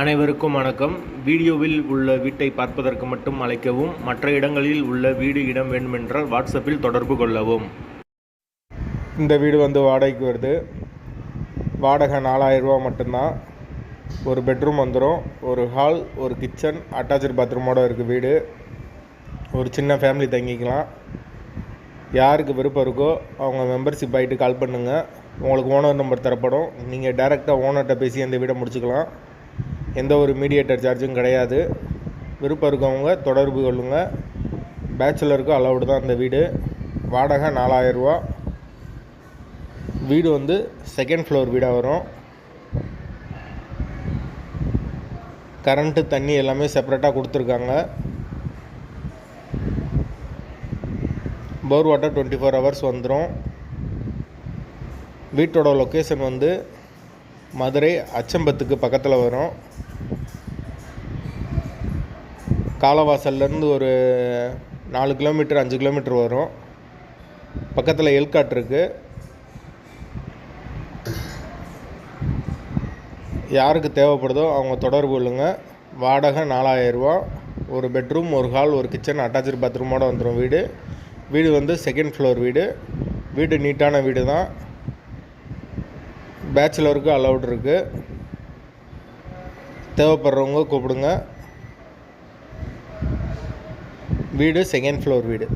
அனைவருக்கும் வணக்கம். வீடியோவில் உள்ள வீட்டை பார்ப்பதற்கு மட்டும் அழைக்கவும் மற்ற இடங்களில் உள்ள வீடு இடம் வேண்டுமென்றால் வாட்ஸ்அப்பில் தொடர்பு கொள்ளவும். இந்த வீடு வந்து வாடகைக்கு வருது. வாடகை நாலாயிரரூவா மட்டும்தான். ஒரு பெட்ரூம் வந்துடும் ஒரு ஹால் ஒரு கிச்சன் அட்டாச்சு பாத்ரூமோட இருக்குது வீடு. ஒரு சின்ன ஃபேமிலி தங்கிக்கலாம். யாருக்கு விருப்பம் இருக்கோ அவங்க மெம்பர்ஷிப் ஆகிட்டு கால் பண்ணுங்கள் உங்களுக்கு ஓனர் நம்பர் தரப்படும். நீங்கள் டேரெக்டாக ஓனர்கிட்ட பேசி அந்த வீடை முடிச்சுக்கலாம். எந்த ஒரு மீடியேட்டர் சார்ஜும் கிடையாது. விருப்பம் இருக்கவங்க தொடர்பு கொள்ளுங்கள் பேச்சுலருக்கு அலௌடு தான் இந்த வீடு. வாடகை நாலாயிரரூவா வீடு வந்து செகண்ட் ஃப்ளோர் வீடாக வரும். கரண்ட்டு தண்ணி எல்லாமே செப்பரேட்டாக கொடுத்துருக்காங்க. Bore water twenty four hours வந்துடும் வீட்டோட லொக்கேஷன் வந்து மதுரை அச்சம்பத்துக்கு பக்கத்தில் வரும். காலவாசல்லேருந்து ஒரு நாலு கிலோமீட்டர் அஞ்சு கிலோமீட்டர் வரும். பக்கத்தில் எல்காட் இருக்குது யாருக்கு தேவைப்படுதோ அவங்க தொடர்பு கொள்ளுங்க. வாடகை நாலாயிரரூவா ஒரு பெட்ரூம் ஒரு ஹால் ஒரு கிச்சன் அட்டாச்சு பாத்ரூமோடு வந்துடும் வீடு. வீடு வந்து செகண்ட் ஃப்ளோர் வீடு. வீடு நீட்டான வீடு தான் பேச்சுலருக்கு அலௌட் இருக்குது தேவைப்படுறவங்க கூப்பிடுங்க. வீடு செகண்ட் ஃப்ளோர் வீடு.